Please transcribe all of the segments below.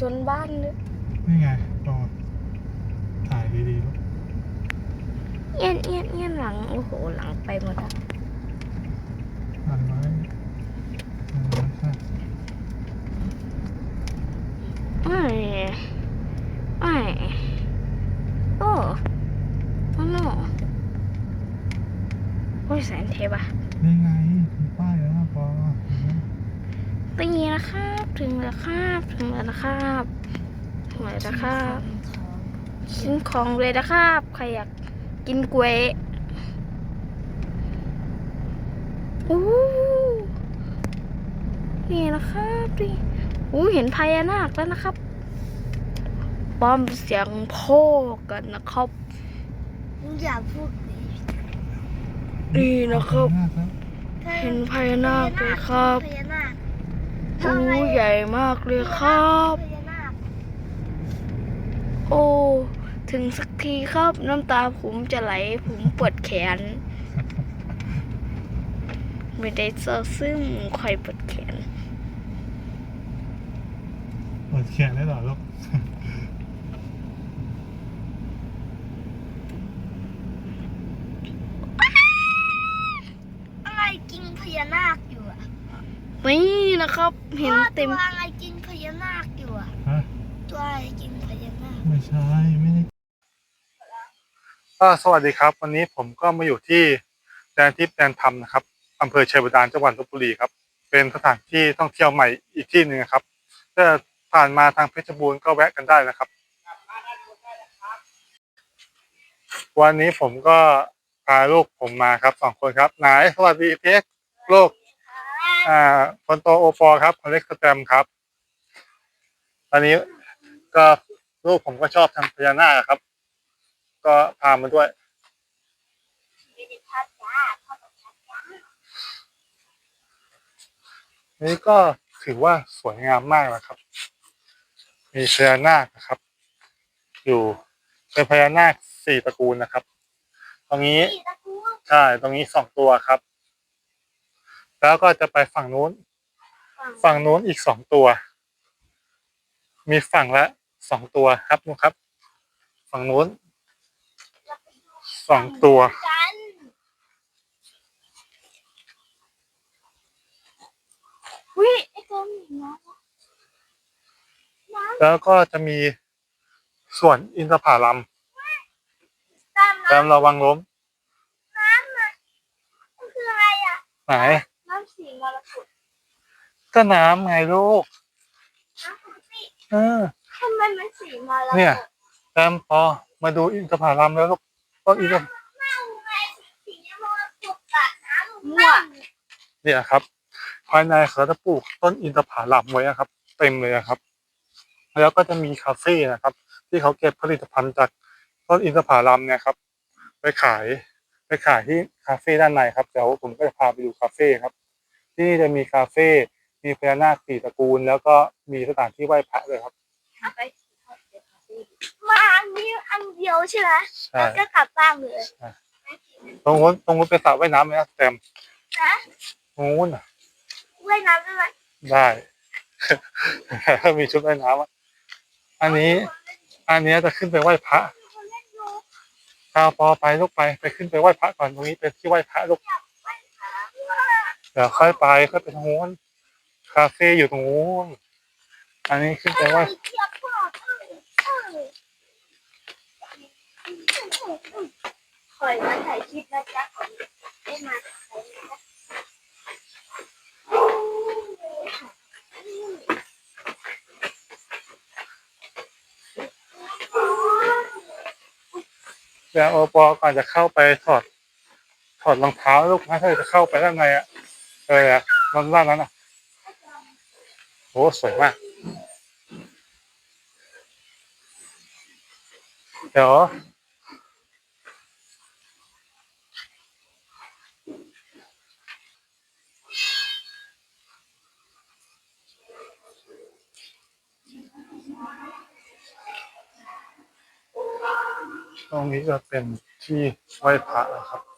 ชนบ้านเลยนี่ไงรอถ่ายดีๆลูกเอียนเอียนเอียนหลัง โอ้โห หลังไปหมดอะหันไว้หันไว้ค่ะไม่ไม่โอ้โอ้โนโอ้ยแสนเทปอะนี่ไงถึงป้ายแล้วนะปอเห็นไหมตีนะครับ ถึงแล้วครับ ถึงแล้วนะครับถึงแล้วนะครับชิ้นของเลยนะครับ ใครอยากกินกล้วยอู้นี่นะครับนี่อู้เห็นพญานาคแล้วนะครับปลอมเสียงโพกันนะครับมึงอย่าพูดดินี่นะครับมากครับ เห็นพญานาคเลยครับ พญานาคอู้ใหญ่มากเลยครับพญานาคโอ้ถึงสักทีครับน้ำตาผมจะไหลผมปวดแขน ไม่ได้เจอซึ่งคอยปวดแขนเปิดเขียนได้เหรอลูกอะไรกินพญานาคอยู่อะ นี่นะครับ เห็นเต็มว่าตัวอะไรกินพญานาคอยู่อะฮะตัวอะไรกินพญานาคไม่ใช่ไม่ได้ก็สวัสดีครับ วันนี้ผมก็มาอยู่ที่แดนทิพย์แดนธรรมนะครับอำเภอชัยบาดาลจังหวัดลบบุรีครับ เป็นสถานที่ท่องเที่ยวใหม่อีกที่หนึ่งนะครับถ้าผ่านมาทางเพชรบูรณ์ก็แวะกันได้นะครับ วันนี้ผมก็พาลูกผมมาครับสองคนครับไหนสวัสดีเพ็กลูก อ่าคนโตโอปอครับคนเล็กสแตมครับ ตอนนี้ก็ลูกผมก็ชอบทำพญานาคครับ ก็พามาด้วย นี่ก็ถือว่าสวยงามมากนะครับ มีพญานาคนะครับ อยู่เป็นพญานาคสี่ตระกูลนะครับ ตรงนี้สี่ตระกูลใช่ตรงนี้สองตัวครับ แล้วก็จะไปฝั่งนู้น ฝั่งนู้นอีกสองตัว มีฝั่งละสองตัวครับนุนครับ ฝั่งนู้นสองตัวกันวิไอ้ตัวนี้นะแล้วก็จะมีส่วนอินทผลัมตามแต้มระวังล้มน้ำอะมันคืออะไรอะไหนน้ำ สีมรกตก็น้ำไงลูกน้ำปกติเออ ทำไมมันสีมรกตเนี่ยแต้มพอมาดูอินทผลัมแล้วลูกก็อินทเน่าไงสีมรกตอะน้ำมั่วเนี่ยครับ ภายในเขาจะปลูกต้นอินทผลัมไว้นะครับ เต็มเลยนะครับ แล้วก็จะมีคาเฟ่นะครับ ที่เขาเก็บผลิตภัณฑ์จากต้นอินทผลัมเนี่ยครับ ไปขาย ไปขายที่คาเฟ่ด้านในครับเดี๋ยวผมก็จะพาไปดูคาเฟ่ครับ ที่นี่จะมีคาเฟ่ มีพญานาคสี่ตระกูล แล้วก็มีสถานที่ไหว้พระเลยครับ มาอันนี้อันเดียวใช่ไหมใช่ แล้วก็กลับบ้านเลยตรงนู้นตรงนู้นเป็นสระว่ายน้ำไหมครับแตมนะตรงนู้นน่ะว่ายน้ำได้ไหมได้ ถ้ามีชุดว่ายน้ำอะอันนี้ อันเนี้ยจะขึ้นไปไหว้พระมีคนเล่นอยู่พาปอไปลูกไปไปขึ้นไปไหว้พระก่อนตรงนี้เป็นที่ไหว้พระลูกว่ายน้ำอะ เดี๋ยวค่อยไปค่อยไปทางนู้นคาเฟ่อยู่ตรงนู้นอันนี้ขึ้นไปไหว้เทียบพ่อเออเออคอยมาถ่ายคลิปนะจ๊ะของได้มาถ่ายนะเดี๋ยวโอปอก่อนจะเข้าไปถอด ถอดรองเท้าลูกนะถ้าจะเข้าไปด้านในอะ เอออะด้านล่างนั้นอะโอ้สวยมาก เดี๋ยวตรงนี้จะเป็นที่ไหว้พระนะครับ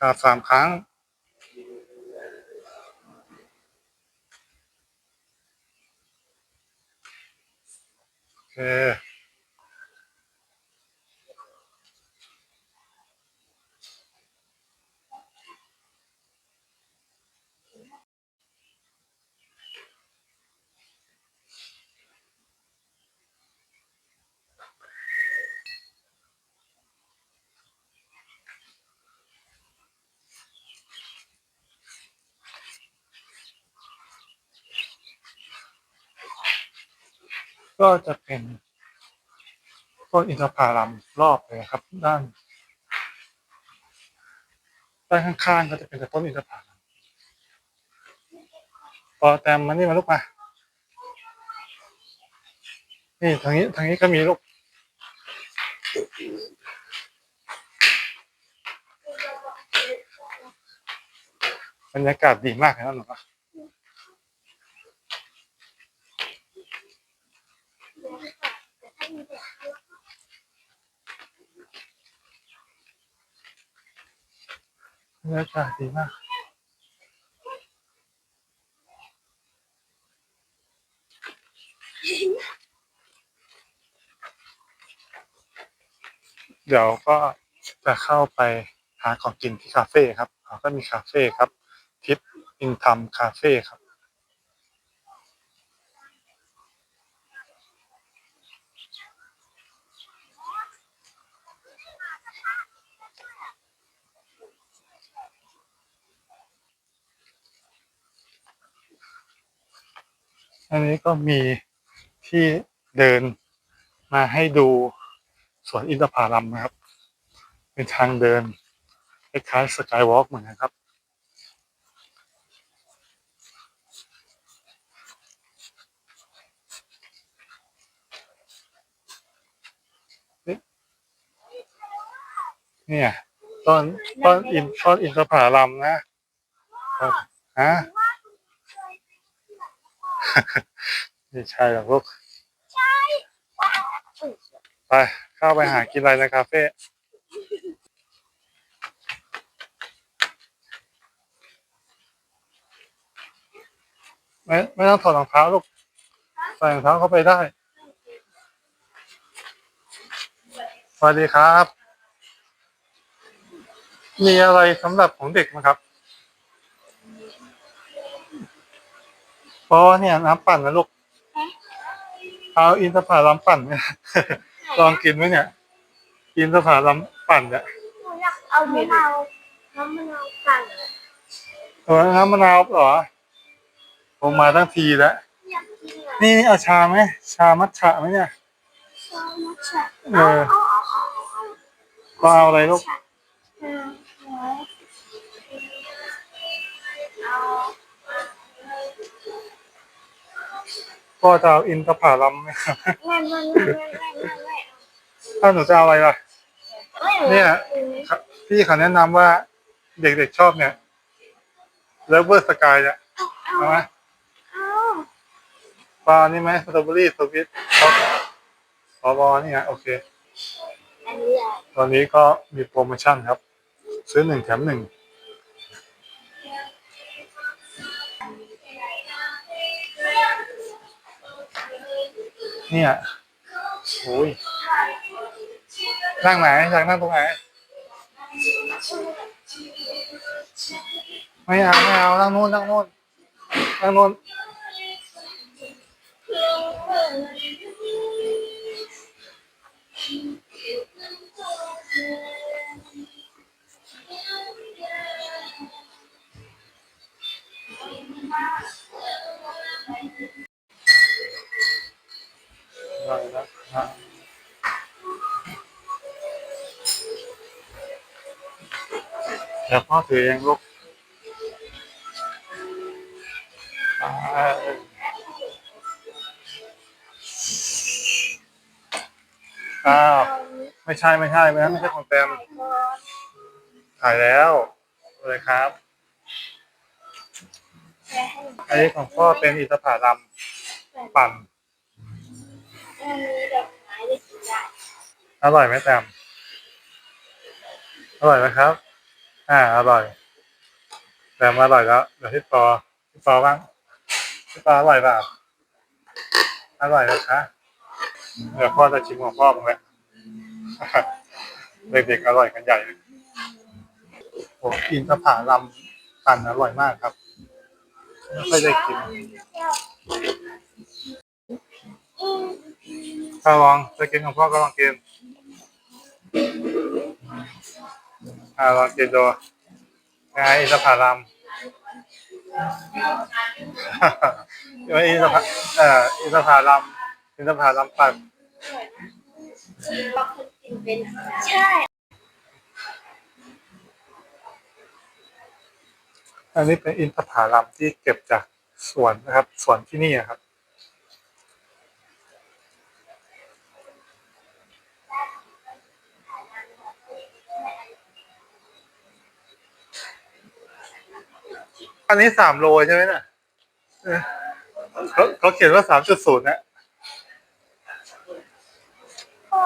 กราบสามครั้ง โอเค ก็จะเป็นต้นอินทผลัมรอบเลยครับ ด้านด้านข้างๆก็จะเป็นแต่ต้นอินทผลัมพอแตมมานี่มาลูกมา นี่ทางนี้ทางนี้ก็มีลูกบรรยากาศดีมากนะหนูนะ บรรยากาศดีมากเดี๋ยวก็จะเข้าไปหาของกินที่คาเฟ่ครับเขาก็มีคาเฟ่ครับ ทิปอินทัมคาเฟ่ครับ อันนี้ก็มีที่เดินมาให้ดูสวนอินทผลัมนะครับ เป็นทางเดินคล้ายๆสกายวอล์กเหมือนกันครับ เนี่ยต้นต้นอินต้นอินทผลัมนะฮะ ไม่ใช่หรอกลูกไปเข้าไปหากินอะไรในคาเฟ่ไม่ไม่ต้องถอดรองเท้าลูกใส่รองเท้าเข้าไปได้ สวัสดีครับ มีอะไรสำหรับของเด็กไหมครับ เพราะว่าเนี่ยน้ำปั่นนะลูก เอาอินทผลัมปั่นเนี่ยลองกินไหมเนี่ย อินทผลัมปั่นเนี่ยหนูอยากเอามะนาวน้ำมะนาวปั่นเออน้ำมะนาวเหรอผมมาตั้งทีแล้ว อยากกินอะนี่นี่เอาชาไหมชามัทฉะไหมเนี่ยชอบมัทฉะเออเอาเอาเอาเอาก็เอาอะไรลูกเออเอา ก็จะเอาอินทผลัมไหมครับไม่ไม่ไม่ไม่ไม่ไม่ไม่ถ้าหนูจะเอาอะไรล่ะไม่เนี่ยพี่เขาแนะนำว่าเด็กๆชอบเนี่ยเลเวอร์สกายเนี่ยเอาเอาไหมเอาปลานี่ไหมสตรอเบอรี่สวิตช็อกพอบอนี่ไงโอเคอันนี้อะตอนนี้ก็มีโปรโมชั่นครับ ซื้อหนึ่งแถมหนึ่ง เนี่ยโอ้ยนั่งไหนอยากนั่งตรงไหน ไม่เอาไม่เอานั่งนู่นนั่งนู่นนั่งนู่น เดี๋ยวพ่อถือเองลูกอ่าอ้าว ไม่ใช่ไม่ใช่ไม่ใช่ไม่ใช่ของเต็มถ่ายแล้วเลยครับ อันนี้ของพ่อเป็นอิสผาลัมปั่นมันมีดอกไม้ได้กินได้อร่อยไหมแตมอร่อยไหมครับ อ่า อร่อยแต่มาอร่อยแล้วเดี๋ยวพี่ปอพี่ปอบ้างพี่ปออร่อยเปล่าอร่อยนะคะเดี๋ยวพ่อจะชิมของพ่อมึงแหละเด็กๆอร่อยกันใหญ่เลยโอ้กินสะผาลำปั่นอร่อยมากครับไม่ค่อยได้กินถ้าลองจะกินของพ่อก็ลองกิน อ่าลองกินดูไงอินทผลัมไม่อินทผเอ่ออินทผลัมอินทผลัมปั่นใช่อันนี้เป็นอินทผลัมที่เก็บจากสวนนะครับสวนที่นี่ครับ อันนี้สามโลใช่ไหมเนี่ยเออเขาเขาเขียนว่าสามจุดศูนย์นะพ่อ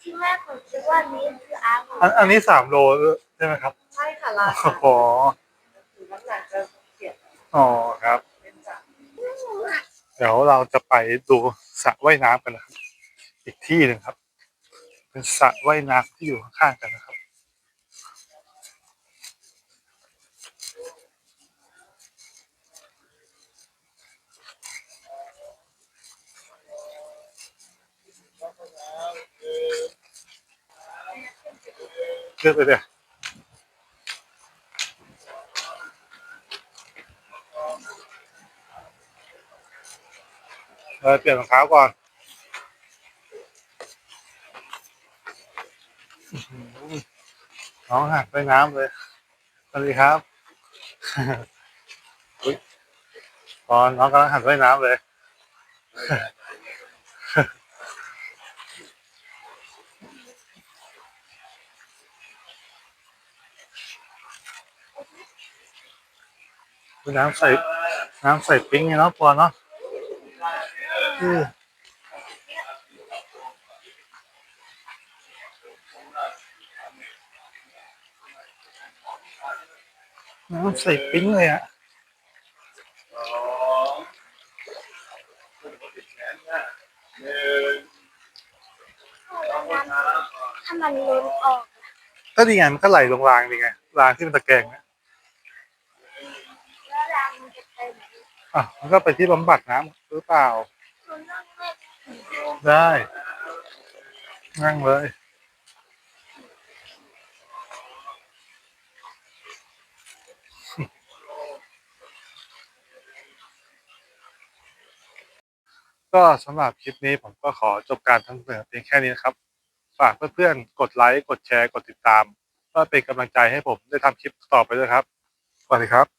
ที่แม่ผมคิดว่านี้คืออาร์ตอันอันนี้สามโลใช่ไหมครับ ใช่ค่ะลาโอ้โหน้ำหนักจะเปลี่ยนอ๋อครับเป็นจากเดี๋ยวเราจะไปดูสระว่ายน้ำกันนะครับ อีกที่หนึ่งครับ เป็นสระว่ายน้ำที่อยู่ข้างๆกันนะครับ เลือกไปเลยเราเปลี่ยนรองเท้าก่อนอื้อหือน้องหักไปน้ำเลยสวัสดีครับอุ๊ยตอนน้องกำลังหันว่ายน้ำเลย น้ำใส่น้ำใส่ปิ้งไงเนาะพอเนาะอืมน้ำใส่ปิ้งเลยอะถ้ามันล้นออก ก็ดีไงมันก็ไหลลงรางดีไงรางที่มันตะแกรงนะ แล้วรางมันจะไปไหน อะมันก็ไปที่บำบัดน้ำหรือเปล่าคุณนั่งเล่นได้ นั่งเลย ก็สำหรับคลิปนี้ผมก็ขอจบการทำเสนอเพียงแค่นี้นะครับ ฝากเพื่อนๆ กดไลค์ กดแชร์ กดติดตามเพื่อเป็นกำลังใจให้ผมได้ทำคลิปต่อไปด้วยครับ สวัสดีครับ